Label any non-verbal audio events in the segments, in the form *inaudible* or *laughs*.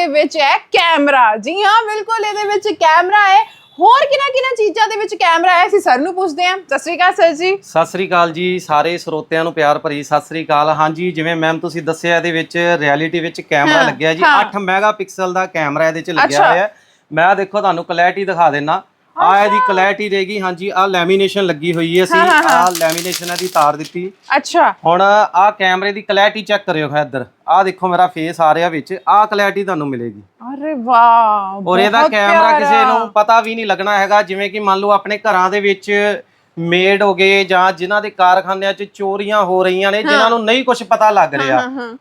ਇਹਦੇ ਵਿੱਚ ਹੈ ਕੈਮਰਾ। ਜੀ ਹਾਂ ਬਿਲਕੁਲ ਇਹਦੇ ਵਿੱਚ ਕੈਮਰਾ ਹੈ। ਹੋਰ ਕਿਹਨਾਂ ਕਿਹਨਾਂ ਚੀਜ਼ਾਂ ਦੇ ਵਿੱਚ ਕੈਮਰਾ ਹੈ ਅਸੀਂ ਸਰ ਨੂੰ ਪੁੱਛਦੇ ਹਾਂ। ਸਤਿ ਸ਼੍ਰੀ ਅਕਾਲ ਸਰ ਜੀ। ਸਤਿ ਸ੍ਰੀ ਅਕਾਲ ਜੀ ਸਾਰੇ ਸਰੋਤਿਆਂ ਨੂੰ ਪਿਆਰ ਭਰੀ ਸਤਿ ਸ੍ਰੀ ਅਕਾਲ। ਹਾਂਜੀ ਜਿਵੇਂ ਮੈਮ ਤੁਸੀਂ ਦੱਸਿਆ ਇਹਦੇ ਵਿੱਚ ਰਿਐਲਿਟੀ ਵਿੱਚ ਕੈਮਰਾ ਲੱਗਿਆ ਜੀ। ਹਾਂ। 8 ਮੈਗਾਪਿਕਸਲ ਦਾ ਕੈਮਰਾ ਇਹਦੇ ਵਿੱਚ ਲੱਗਿਆ। ਹੋਇਆ ਹੈ। ਮੈਂ ਦੇਖੋ ਤੁਹਾਨੂੰ ਕਲੈਰਿਟੀ ਦਿਖਾ ਦੇਣਾ ਆ ਇਹਦੀ ਕਲੈਰਿਟੀ ਰਹੇਗੀ ਹਾਂਜੀ ਆ ਲੈਮੀਨੇਸ਼ਨ ਲੱਗੀ ਹੋਈ ਹੈ ਅਸੀਂ। ਆ ਲੈਮੀਨੇਸ਼ਨ ਦੀ ਤਾਰ ਦਿੱਤੀ। ਅੱਛਾ। ਹੁਣ ਆ ਕੈਮਰੇ ਦੀ ਕਲੈਰਿਟੀ ਚੈੱਕ ਕਰਿਓ ਹੈ ਇੱਧਰ। ਆ ਦੇਖੋ ਮੇਰਾ ਫੇਸ ਆ ਰਿਹਾ ਵਿੱਚ ਆ ਕਲੈਰਿਟੀ ਤੁਹਾਨੂੰ ਮਿਲੇਗੀ। ਅਰੇ ਵਾਹ ਔਰ ਇਹਦਾ ਕੈਮਰਾ ਕਿਸੇ। ਨੂੰ ਪਤਾ ਵੀ ਨਹੀਂ ਲੱਗਣਾ ਹੈਗਾ ਜਿਵੇਂ ਕਿ ਮੰਨ ਲਓ ਆਪਣੇ ਘਰਾਂ ਦੇ ਵਿੱਚ ਮੇਡ ਹੋ ਗਏ ਜਾਂ ਜਿਨ੍ਹਾਂ ਦੇ ਕਾਰਖਾਨਿਆਂ 'ਚ ਚੋਰੀਆਂ ਹੋ ਰਹੀਆਂ ਨੇ ਜਿਨ੍ਹਾਂ ਨੂੰ ਨਹੀਂ ਕੁਝ ਪਤਾ ਲੱਗ ਰਿਹਾ।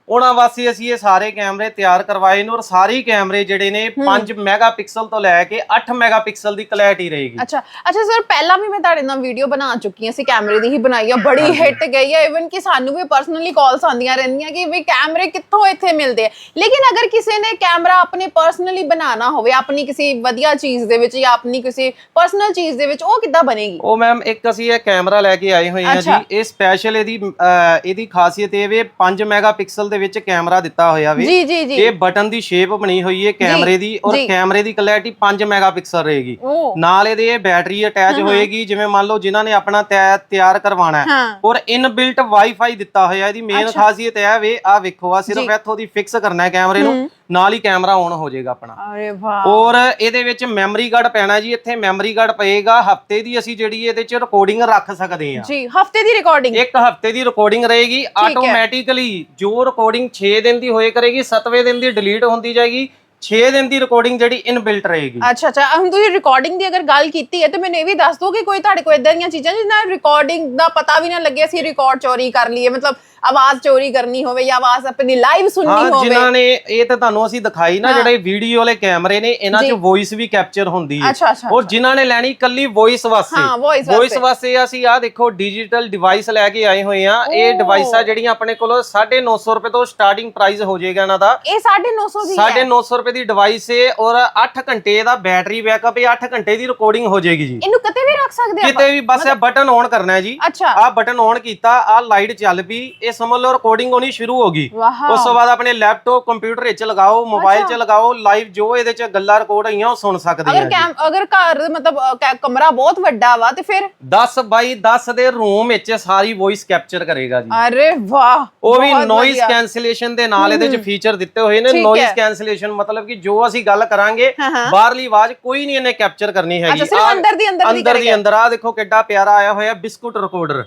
ਉਹਨਾਂ ਵਾਸਤੇ ਅਸੀਂ ਇਹ ਸਾਰੇ ਕੈਮਰੇ ਤਿਆਰ ਕਰਵਾਏ ਨੇ ਔਰ ਸਾਰੇ ਕੈਮਰੇ ਜਿਹੜੇ ਨੇ 5 ਮੈਗਾਪਿਕਸਲ ਤੋਂ ਲੈ ਕੇ 8 ਮੈਗਾਪਿਕਸਲ ਦੀ ਕਲੈਰਿਟੀ ਰਹੇਗੀ। ਅੱਛਾ ਅੱਛਾ ਸਰ ਪਹਿਲਾਂ ਵੀ ਮੈਂ ਤੁਹਾਡੇ ਨਾਲ ਵੀਡੀਓ ਬਣਾ ਚੁੱਕੀ ਹਾਂ ਅਸੀਂ ਕੈਮਰੇ ਦੀ ਹੀ ਬਣਾਈ ਆ ਬੜੀ ਹਿੱਟ ਗਈ ਹੈ ਇਵਨ ਕਿ ਸਾਨੂੰ ਵੀ ਪਰਸਨਲੀ ਕਾਲਸ ਆਉਂਦੀਆਂ ਰਹਿੰਦੀਆਂ ਕਿ ਵੀ ਕੈਮਰੇ ਕਿੱਥੋਂ ਇੱਥੇ ਮਿਲਦੇ ਆ। ਲੇਕਿਨ ਅਗਰ ਕਿਸੇ ਨੇ ਕੈਮਰਾ ਆਪਣੇ ਪਰਸਨਲੀ ਬਣਾਉਣਾ ਹੋਵੇ ਆਪਣੀ ਕਿਸੇ ਵਧੀਆ ਚੀਜ਼ ਦੇ ਵਿੱਚ ਜਾਂ ਆਪਣੀ ਕਿਸੇ ਪਰਸਨਲ ਚੀਜ਼ ਦੇ ਵਿੱਚ ਉਹ ਕਿੱਦਾਂ ਬਣੇਗੀ? ਉਹ ਮੈਮ ਇੱਕ ਅਸੀਂ ਇਹ ਕੈਮਰਾ ਲੈ ਕੇ ਆਏ ਹੋਏ ਹਾਂ ਜੀ। ਇਹ ਸਪੈਸ਼ਲ ਇਹਦੀ ਅਹ, ਇਹਦੀ ਖਾਸੀਅਤ ਇਹ ਵੇ 5 ਮੈਗਾਪਿਕਸਲ ਦੇ ਵਿੱਚ ਕੈਮਰਾ ਦਿੱਤਾ ਹੋਇਆ ਵੇ। ਜੀ ਜੀ ਜੀ। ਇਹ ਬਟਨ ਦੀ ਸ਼ੇਪ ਬਣੀ ਹੋਈ ਹੈ ਕੈਮਰੇ ਦੀ ਔਰ ਜੀ। ਕੈਮਰੇ ਦੀ ਕਲੈਰਿਟੀ 5 ਮੈਗਾਪਿਕਸਲ ਰਹੇਗੀ। ਨਾਲ ਇਹਦੇ ਇਹ ਬੈਟਰੀ ਅਟੈਚ ਹੋਏਗੀ ਜਿਵੇਂ ਮੰਨ ਲਓ ਜਿਨ੍ਹਾਂ ਨੇ ਆਪਣਾ ਤਿਆ- ਤਿਆਰ ਕਰਵਾਉਣਾ ਹੈ। ਹਾਂ। ਔਰ ਇਨਬਿਲਟ ਵਾਈਫਾਈ ਦਿੱਤਾ ਹੋਇਆ ਇਹਦੀ ਮੇਨ ਖਾਸੀਅਤ ਇਹ ਵੇ ਆ ਵੇਖੋ ਆ ਸਿਰਫ। ਇੱਥੋਂ ਦੀ ਫਿਕਸ ਕਰਨਾ ਹੈ ਕੈਮਰੇ ਨੂੰ। ਨਾਲ ਹੀ ਕੈਮਰਾ ਔਨ ਹੋ ਜਾਏਗਾ ਆਪਣਾ। ਅਰੇ ਵਾਹ। ਔਰ ਇਹਦੇ ਵਿੱਚ ਮੈਮਰੀ ਕਾਰਡ ਪੈਣਾ ਜੀ ਇੱਥੇ ਮੈਮਰੀ ਕਾਰਡ ਪਏਗਾ ਹਫ਼ਤੇ ਦੀ ਅਸੀਂ ਜਿਹੜੀ ਇਹਦੇ ਚ ਰਿਕਾਰਡਿੰਗ ਰੱਖ ਸਕਦੇ ਹਾਂ। ਜੀ ਹਫ਼ਤੇ ਦੀ ਰਿਕਾਰਡਿੰਗ ਇੱਕ ਹਫ਼ਤੇ ਦੀ ਰਿਕਾਰਡਿੰਗ ਰਹੇਗੀ ਆਟੋਮੈਟਿਕਲੀ ਜੋ ਰਿਕਾਰਡਿੰਗ 6 ਦਿਨ ਦੀ ਹੋਏ ਕਰੇਗੀ 7ਵੇਂ ਦਿਨ ਦੀ ਡਿਲੀਟ ਹੁੰਦੀ ਜਾਏਗੀ 6 ਦਿਨ ਦੀ ਰਿਕਾਰਡਿੰਗ ਜਿਹੜੀ ਇਨਬਿਲਟ ਰਹੇਗੀ। ਅੱਛਾ ਅੱਛਾ ਹੁਣ ਤੁਸੀਂ ਰਿਕਾਰਡਿੰਗ ਦੀ ਅਗਰ ਗੱਲ ਕੀਤੀ ਹੈ ਤੇ ਮੈਨੂੰ ਇਹ ਵੀ ਦੱਸ ਦਿਓ ਕਿ ਕੋਈ ਤੁਹਾਡੇ ਕੋਲ ਇਦਾਂ ਦੀਆਂ ਚੀਜ਼ਾਂ ਜਿਨ੍ਹਾਂ ਰਿਕਾਰਡਿੰਗ ਦਾ ਪਤਾ ਵੀ ਨਾ ਲੱਗੇ ਅਸੀਂ ਰਿਕਾਰਡ ਚੋਰੀ ਕਰ ਲਈਏ ਮਤਲਬ ਆਵਾਜ਼ ਚੋਰੀ ਕਰਨੀ ਹੋਵੇ ਜਾਂ ਆਵਾਜ਼ ਆਪਣੀ ਲਾਈਵ ਸੁਣਨੀ ਹਾਂ ਹੋਵੇ। ਜਿਨ੍ਹਾਂ ਨੇ ਇਹ ਤਾਂ ਤੁਹਾਨੂੰ ਅਸੀਂ ਦਿਖਾਈ ਨਾ ਜਿਹੜੇ ਵੀਡੀਓ ਵਾਲੇ ਕੈਮਰੇ ਨੇ ਇਹਨਾਂ 'ਚ ਵੌਇਸ ਵੀ ਕੈਪਚਰ ਹੁੰਦੀ ਹੈ ਅੱਛਾ ਅੱਛਾ ਔਰ ਜਿਨ੍ਹਾਂ ਨੇ ਲੈਣੀ ਕੱਲੀ ਵੌਇਸ ਵਾਸਤੇ। ਹਾਂ, voice ਵੌਇਸ ਵਾਸਤੇ ਅਸੀਂ ਆ ਦੇਖੋ ਡਿਜੀਟਲ ਡਿਵਾਈਸ ਲੈ ਕੇ ਆਏ ਹੋਏ ਆ। ਇਹ ਡਿਵਾਈਸਾਂ ਜਿਹੜੀਆਂ ਆਪਣੇ ਕੋਲ 950 ਰੁਪਏ ਤੋਂ ਸਟਾਰਟਿੰਗ ਪ੍ਰਾਈਸ ਹੋ ਜਾਏਗਾ ਇਹਨਾਂ ਦਾ। ਇਹ 950 ਦੀ ਹੈ। 950 ਰੁਪਏ ਦੀ ਡਿਵਾਈਸ ਹੈ ਔਰ 8 ਘੰਟੇ ਦਾ ਬੈਟਰੀ ਬੈਕਅਪ ਇਹ 8 ਘੰਟੇ ਦੀ ਰਿਕਾਰਡਿੰਗ ਹੋ ਜਾਏਗੀ ਜੀ। ਇਹਨੂੰ ਕਿਤੇ ਵੀ ਰੱਖ ਸਕਦੇ ਆਪਾਂ? ਕਿਤੇ ਵੀ ਬਸ ਇਹ ਬਟਨ ਔਨ ਕਰਨਾ ਹੈ ਜੀ। ਅੱਛਾ। ਆਹ ਬਟਨ ਔਨ ਕੀਤਾ ਆਹ ਲਾਈਟ ਚੱਲ ਪਈ ਇਹ ਸਮਝ ਲਓ ਰਿਕਾਰਡਿੰਗ ਹੋਣੀ ਸ਼ੁਰੂ ਹੋ ਗਈ। ਉਸ ਤੋਂ ਬਾਅਦ ਆਪਣੇ ਲੈਪਟਾਪ ਕੰਪਿਊਟਰ ਵਿੱਚ ਲਗਾਓ ਮੋਬਾਈਲ 'ਚ ਲਗਾਓ ਲਾਈਵ ਜੋ ਇਹਦੇ 'ਚ ਗੱਲਾਂ ਰਿਕਾਰਡ ਹੋਈਆਂ ਉਹ ਸੁਣ ਸਕਦੇ ਅਗਰ ਆ ਕੈਮ ਅਗਰ ਘਰ ਮਤਲਬ ਕੈ- ਕਮਰਾ ਬਹੁਤ ਵੱਡਾ ਵਾ ਤੇ ਫਿਰ? 10 ਬਾਈ 10 ਦੇ ਰੂਮ ਵਿੱਚ ਸਾਰੀ ਵੌਇਸ ਕੈਪਚਰ ਕਰੇਗਾ ਜੀ। ਅਰੇ ਵਾਹ ਉਹ ਵੀ ਬਹੁਤ ਵਧੀਆ। ਕੈਂਸਲੇਸ਼ਨ ਦੇ ਨਾਲ ਇਹਦੇ 'ਚ ਫੀਚਰ ਦਿੱਤੇ ਹੋਏ ਨੇ। ਠੀਕ ਹੈ। ਕੈਂਸਲੇਸ਼ਨ ਮਤਲਬ ਕਿ ਜੋ ਅਸੀਂ ਗੱਲ ਕਰਾਂਗੇ ਹਾਂ, ਹਾਂ। ਬਾਹਰਲੀ ਆਵਾਜ਼ ਕੋਈ ਨਹੀਂ ਇਹਨੇ ਕੈਪਚਰ ਕਰਨੀ ਹੈਗੀ। ਅੱਛਾ, ਸਿਰਫ ਆਹ ਅੰਦਰ ਦੀ ਅੰਦਰ ਦੀ ਅੰਦਰ ਦੀ ਅੰਦਰ। ਆ ਦੇਖੋ ਕਿੱਡਾ ਪਿਆਰਾ ਆਇਆ ਹੋਇਆ ਬਿਸਕੁਟ ਰਿਕਾਰਡਰ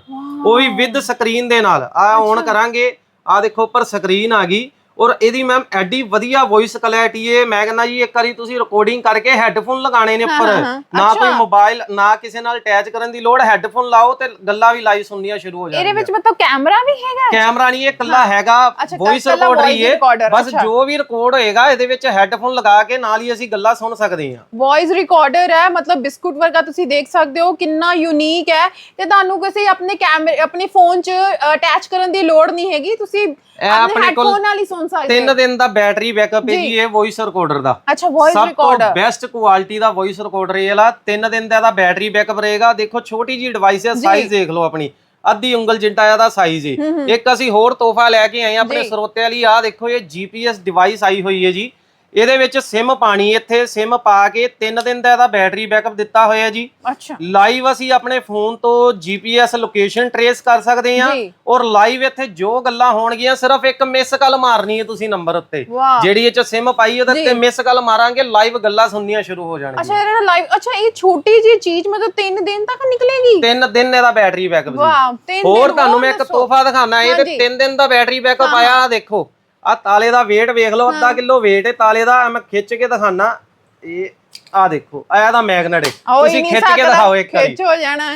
ਉਹ ਵੀ ਵਿਦ ਸਕਰੀਨ ਦੇ ਨਾਲ। ਆ ਔਨ ਕਰਾਂਗੇ। ਆ ਦੇਖੋ ਉੱਪਰ ਸਕਰੀਨ ਆ ਗਈ। ਔਰ ਇਹਦੀ ਮੈਮ ਐਡੀ ਵਧੀਆ ਵੌਇਸ ਕੁਆਲਿਟੀ ਏ। ਮੈਂ ਕਹਿੰਦਾ ਜੀ ਇੱਕ ਵਾਰੀ ਤੁਸੀਂ ਰਿਕਾਰਡਿੰਗ ਕਰਕੇ ਹੈੱਡਫੋਨ ਲਗਾਣੇ ਨੇ ਉੱਪਰ। ਨਾ ਕੋਈ ਮੋਬਾਈਲ ਨਾ ਕਿਸੇ ਨਾਲ ਅਟੈਚ ਕਰਨ ਦੀ ਲੋੜ। ਹੈੱਡਫੋਨ ਲਾਓ ਤੇ ਗੱਲਾਂ ਵੀ ਲਾਈਵ ਸੁਣਨੀਆਂ ਸ਼ੁਰੂ ਹੋ ਇਹਦੇ ਜਾਣਗੀਆਂ। ਵਿੱਚ ਮਤਲਬ ਕੈਮਰਾ ਵੀ ਹੈਗਾ? ਕੈਮਰਾ ਨਹੀਂ ਇਹ ਇਕੱਲਾ ਹੈਗਾ। ਵੌਇਸ ਰਿਕਾਰਡਰ ਹੀ recorder, ਬਸ। ਜੋ ਵੀ ਰਿਕਾਰਡ ਹੋਏਗਾ ਇਹਦੇ ਵਿੱਚ ਹੈੱਡਫੋਨ ਲਗਾ ਕੇ ਨਾਲ ਹੀ ਅਸੀਂ ਗੱਲਾਂ ਸੁਣ ਸਕਦੇ ਹਾਂ। ਵੌਇਸ ਰਿਕਾਰਡਰ ਹੈ ਮਤਲਬ ਬਿਸਕੁਟ ਵਰਗਾ ਤੁਸੀਂ ਦੇਖ ਸਕਦੇ ਹੋ ਕਿੰਨਾ ਯੂਨੀਕ ਹੈ। ਤੇ ਤੁਹਾਨੂੰ ਕਿਸੇ ਆਪਣੇ ਕੈਮਰੇ ਆਪਣੇ ਫੋਨ 'ਚ ਅਟੈਚ ਕਰਨ ਦੀ ਲੋੜ ਨਹੀਂ ਹੈਗੀ। ਤੁਸੀਂ ਆਪਣੇ ਆਪਣੇ ਕੋਲ ਹੈਡਫੋਨ ਨਾਲ ਹੀ ਸੁਣ ਸਕਦੇ ਤਿੰਨ ਦਿਨ ਦਾ ਬੈਟਰੀ ਬੈਕਅਪ ਹੈ ਜੀ। ਇਹ ਵੌਇਸ ਰਿਕਾਰਡਰ ਦਾ। ਅੱਛਾ ਵੌਇਸ ਸਭ ਤੋਂ ਰਿਕਾਰਡਰ ਬੈਸਟ ਕੁਆਲਿਟੀ ਦਾ ਵੌਇਸ ਰਿਕਾਰਡਰ ਇਹ ਵਾਲਾ। 3 ਦਿਨ ਦਾ ਇਹਦਾ ਬੈਟਰੀ ਬੈਕਅਪ ਰਹੇਗਾ। ਦੇਖੋ ਛੋਟੀ ਜੀ ਡਿਵਾਈਸ ਹੈ ਸਾਈਜ਼ ਦੇਖ ਲਓ ਆਪਣੀ। ਅੱਧੀ ਉਂਗਲ ਜਿੰਟਾ ਇਹਦਾ ਸਾਈਜ਼ ਹੈ ਇੱਕ ਅਸੀਂ ਹੋਰ ਤੋਹਫਾ ਲੈ ਕੇ ਆਏ ਹਾਂ ਆਪਣੇ ਸਰੋਤਿਆਂ ਲਈ। ਆ ਦੇਖੋ ਇਹ GPS ਡਿਵਾਈਸ ਆਈ ਹੋਈ ਹੈ ਜੀ। ਇਹਦੇ ਵਿੱਚ ਸਿਮ ਪਾਣੀ ਇੱਥੇ ਸਿਮ ਪਾ ਕੇ 3 ਦਿਨ ਦਾ ਇਹਦਾ ਬੈਟਰੀ ਬੈਕਅਪ ਦਿੱਤਾ ਹੋਇਆ ਜੀ। ਅੱਛਾ। ਲਾਈਵ ਅਸੀਂ ਆਪਣੇ ਫੋਨ ਤੋਂ GPS ਲੋਕੇਸ਼ਨ ਟਰੇਸ ਕਰ ਸਕਦੇ ਹਾਂ। ਔਰ ਲਾਈਵ ਇੱਥੇ ਜੋ ਗੱਲਾਂ ਹੋਣਗੀਆਂ ਸਿਰਫ ਇੱਕ ਮਿਸ ਕਾਲ ਮਾਰਨੀ ਹੈ ਤੁਸੀਂ ਨੰਬਰ ਉੱਤੇ। ਜਿਹੜੀ ਇਹ ਚ ਸਿਮ ਪਾਈ ਉਹਦੇ ਤੇ ਮਿਸ ਕਾਲ ਮਾਰਾਂਗੇ ਲਾਈਵ ਗੱਲਾਂ ਸੁਣਨੀਆਂ ਸ਼ੁਰੂ ਹੋ ਜਾਣਗੀਆਂ। ਅੱਛਾ ਇਹਦਾ ਲਾਈਵ ਅੱਛਾ ਇਹ ਛੋਟੀ ਜੀ ਚੀਜ਼ ਮਤਲਬ 3 ਦਿਨ ਤੱਕ ਨਿਕਲੇਗੀ? ਤਿੰਨ ਦਿਨ ਇਹਦਾ ਬੈਟਰੀ ਬੈਕਅਪ ਜੀ। ਵਾਹ ਤਿੰਨ ਹੋਰ ਦਿਨ ਤੁਹਾਨੂੰ ਮੈਂ ਇੱਕ। ਤੋਹਫਾ ਦਿਖਾਣਾ ਇਹ ਤੇ ਹਾਂਜੀ। 3 ਦਿਨ ਦਾ ਬੈਟਰੀ ਬੈਕਅਪ ਆਇਆ ਦੇਖੋ। ਆ ਤਾਲੇ ਦਾ weight ਵੇਖ ਲਓ ਅੱਧਾ ਕਿਲੋ weight ਹੈ ਤਾਲੇ ਦਾ ਮੈਂ ਖਿੱਚ ਕੇ ਦਿਖਾਣਾ ਇਹ ਆ ਦੇਖੋ ਆਇਆ ਦਾ ਮੈਗਨੇਟ ਹੈ। ਤੁਸੀਂ ਖਿੱਚ ਕੇ ਦਿਖਾਓ ਇੱਕ ਵਾਰੀ। ਖਿੱਚ ਹੋ ਜਾਣਾ।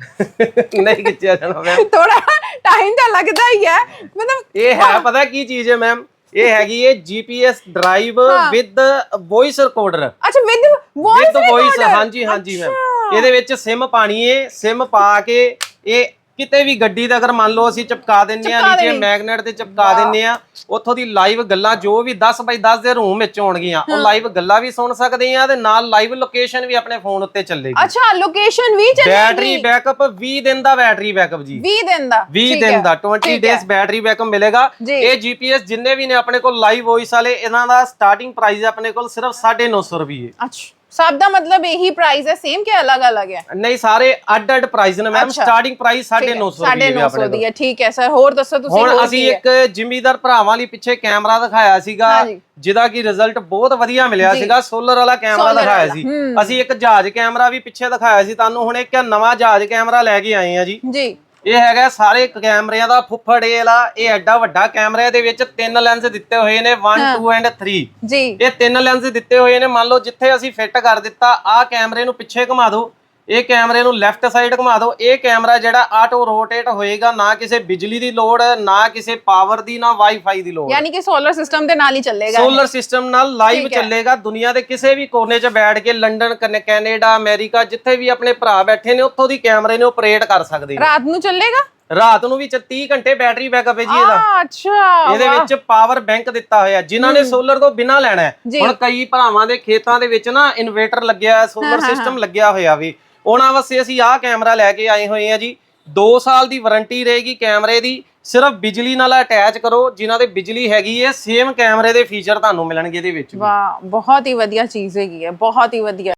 *laughs* ਨਹੀਂ ਖਿੱਚਿਆ ਜਾਣਾ ਮੈਂ। *laughs* ਥੋੜਾ ਟਾਈਮ ਤਾਂ ਲੱਗਦਾ ਹੀ ਹੈ। ਮਤਲਬ ਇਹ ਹੈ ਪਤਾ ਕੀ ਚੀਜ਼ ਹੈ ਮੈਮ ਇਹ ਹੈਗੀ ਹੈ GPS drive with voice recorder ਅੱਛਾ ਵਿਦ ਵੌਇਸ ਵੌਇਸ ਹਾਂਜੀ ਹਾਂਜੀ ਮੈਮ ਇਹਦੇ ਵਿੱਚ ਸਿਮ ਪਾਣੀ ਹੈ ਸਿਮ ਪਾ ਕੇ ਇਹ ਕਿਤੇ ਵੀ ਗੱਡੀ ਤੇ ਅਗਰ ਮੰਨ ਲਓ ਅਸੀਂ ਚਿਪਕਾ ਦਿੰਨੇ ਆ ਚਿਪਕਾ ਨੀਚੇ ਦੇਣੀ। ਮੈਗਨੇਟ ਤੇ ਚਿਪਕਾ ਦਿੰਨੇ ਆ ਉੱਥੋਂ ਦੀ ਲਾਈਵ ਗੱਲਾਂ ਜੋ ਵੀ 10 ਬਾਈ 10 ਦੇ ਰੂਮ ਵਿੱਚ ਹੋਣਗੀਆਂ ਉਹ ਲਾਈਵ ਗੱਲਾਂ ਵੀ ਸੁਣ ਸਕਦੇ ਆ ਤੇ ਨਾਲ ਲਾਈਵ ਲੋਕੇਸ਼ਨ ਵੀ ਆਪਣੇ ਫੋਨ ਉੱਤੇ ਚੱਲੇਗੀ। ਅੱਛਾ ਲੋਕੇਸ਼ਨ ਵੀ ਚੱਲੇਗੀ। ਬੈਟਰੀ ਬੈਕਅਪ 20 ਦਿਨ ਦਾ ਬੈਟਰੀ ਬੈਕਅਪ ਜੀ। 20 ਦਿਨ ਦਾ 20 ਠੀਕ ਹੈ, ਦਿਨ ਦਾ 20 ਠੀਕ ਹੈ। ਡੇਜ਼ ਬੈਟਰੀ ਬੈਕਅਪ ਮਿਲੇਗਾ। ਜੀ। ਇਹ GPS ਜਿੰਨੇ ਵੀ ਨੇ ਆਪਣੇ ਕੋਲ ਲਾਈਵ ਵੌਇਸ ਵਾਲੇ ਇਹਨਾਂ ਦਾ ਸਟਾਰਟਿੰਗ ਪ੍ਰਾਈਸ ਆਪਣੇ ਕੋਲ ਸਿਰਫ 950 ਰੁਪਏ ਅੱਛਾ। ਸਭ ਦਾ ਮਤਲਬ ਇਹੀ ਪ੍ਰਾਈਸ ਹੈ ਸੇਮ ਕਿ ਅਲੱਗ-ਅਲੱਗ ਹੈ? ਨਹੀਂ ਸਾਰੇ ਅੱਡ ਅੱਡ ਪ੍ਰਾਈਸ ਨੇ ਮੈਮ ਅੱਛਾ। ਸਟਾਰਟਿੰਗ ਪ੍ਰਾਈਸ 950 ਰੁਪਏ ਹੈ 950 ਆਪਣੇ ਦੀ ਕੋਲ। ਹੈ। ਠੀਕ ਹੈ ਸਰ ਹੋਰ ਦੱਸੋ ਤੁਸੀਂ ਹੁਣ ਹੋਰ ਅਸੀਂ ਕੀ ਹੈ? ਇੱਕ ਜ਼ਿਮੀਦਾਰ ਭਰਾਵਾਂ ਲਈ ਪਿੱਛੇ ਕੈਮਰਾ ਦਿਖਾਇਆ ਸੀਗਾ ਹਾਂਜੀ। ਜਿਹਦਾ ਕਿ ਰਿਜ਼ਲਟ ਬਹੁਤ ਵਧੀਆ ਮਿਲਿਆ ਜੀ। ਸੀਗਾ। ਸੋਲਰ ਵਾਲਾ ਕੈਮਰਾ Solar ਦਿਖਾਇਆ ਵਾਲਾ, ਸੀ। ਹੂੰ। ਅਸੀਂ ਇੱਕ ਜਹਾਜ਼ ਕੈਮਰਾ ਵੀ ਪਿੱਛੇ ਦਿਖਾਇਆ ਸੀ। ਤੁਹਾਨੂੰ ਹੁਣ ਇੱਕ ਨਵਾਂ ਜਹਾਜ਼ ਕੈਮਰਾ ਲੈ ਕੇ ਆਏ ਆ ਜੀ। ਜੀ। ਇਹ ਹੈਗਾ ਸਾਰੇ ਕੈਮਰਿਆਂ ਦਾ ਫੁੱਫੜ ਇਹ ਵਾਲਾ ਇਹ ਐਡਾ ਵੱਡਾ ਕੈਮਰਾ ਦੇ ਵਿੱਚ ਤਿੰਨ ਲੈਂਸ ਦਿੱਤੇ ਹੋਏ ਨੇ 1 2 ਐਂਡ 3 ਜੀ। ਇਹ ਤਿੰਨ ਲੈਂਸ ਦਿੱਤੇ ਹੋਏ ਨੇ ਮੰਨ ਲਓ ਜਿੱਥੇ ਅਸੀਂ ਫਿੱਟ ਕਰ ਦਿੱਤਾ ਆਹ ਕੈਮਰੇ ਨੂੰ ਪਿੱਛੇ ਘੁਮਾ ਦਿਓ। ਇਹ ਕੈਮਰੇ ਨੂੰ ਲੈਫਟ ਸਾਈਡ ਘੁਮਾ ਦਿਓ। ਇਹ ਕੈਮਰਾ ਜਿਹੜਾ ਆਟੋ ਰੋਟੇਟ ਹੋਏਗਾ ਨਾ ਕਿਸੇ ਬਿਜਲੀ ਦੀ ਲੋੜ ਨਾ ਕਿਸੇ ਪਾਵਰ ਦੀ ਨਾ ਵਾਈਫਾਈ ਦੀ ਲੋੜ। ਯਾਨੀ ਕਿ ਸੋਲਰ ਸਿਸਟਮ ਦੇ ਨਾਲ ਹੀ ਚੱਲੇਗਾ। ਸੋਲਰ ਸਿਸਟਮ ਨਾਲ ਲਾਈਵ। ਚੱਲੇਗਾ। ਦੁਨੀਆ ਦੇ ਕਿਸੇ ਵੀ ਕੋਨੇ 'ਚ ਬੈਠ ਕੇ ਲੰਡਨ ਕਨ- ਕੈਨੇਡਾ ਅਮਰੀਕਾ ਜਿੱਥੇ ਵੀ ਆਪਣੇ ਭਰਾ ਬੈਠੇ ਨੇ ਉੱਥੋਂ ਦੀ ਕੈਮਰੇ ਨੇ ਆਪਰੇਟ ਕਰ ਸਕਦੇ ਨੇ। ਰਾਤ ਨੂੰ ਚੱਲੇਗਾ? ਰਾਤ ਨੂੰ ਵੀ 30 ਘੰਟੇ ਬੈਟਰੀ ਬੈਕਅਪ ਹੈ ਜੀ ਇਹਦਾ। ਆ ਅੱਛਾ ਇਹਦੇ ਵਾਹ। ਵਿੱਚ ਪਾਵਰ ਬੈਂਕ ਦਿੱਤਾ ਹੋਇਆ। ਜਿਨ੍ਹਾਂ ਨੇ ਸੋਲਰ ਤੋਂ ਬਿਨਾ ਲੈਣਾ ਹੈ। ਜੀ। ਹੁਣ ਕਈ ਭਰਾਵਾਂ ਦੇ ਖੇਤਾਂ ਦੇ ਵਿੱਚ ਨਾ ਇਨਵੇਟਰ ਲੱਗਿਆ ਹੈ ਸੋਲਰ ਸਿਸਟਮ ਲੱਗਿਆ ਹੋਇਆ ਵੀ। ਉਹਨਾਂ ਵਾਸਤੇ ਅਸੀਂ ਆਹ ਕੈਮਰਾ ਲੈ ਕੇ ਆਏ ਹੋਏ ਆ ਜੀ। 2 ਸਾਲ ਦੀ ਵਾਰੰਟੀ ਰਹੇਗੀ ਕੈਮਰੇ ਦੀ। ਸਿਰਫ ਬਿਜਲੀ ਨਾਲ ਅਟੈਚ ਕਰੋ ਜਿਨ੍ਹਾਂ ਦੇ ਬਿਜਲੀ ਹੈਗੀ ਹੈ ਸੇਮ ਕੈਮਰੇ ਦੇ ਫੀਚਰ ਤੁਹਾਨੂੰ ਮਿਲਣਗੇ ਇਹਦੇ ਵਿੱਚ ਵੀ। ਵਾਹ ਬਹੁਤ ਹੀ ਵਧੀਆ ਚੀਜ਼ ਹੈਗੀ ਹੈ ਬਹੁਤ ਹੀ ਵਧੀਆ।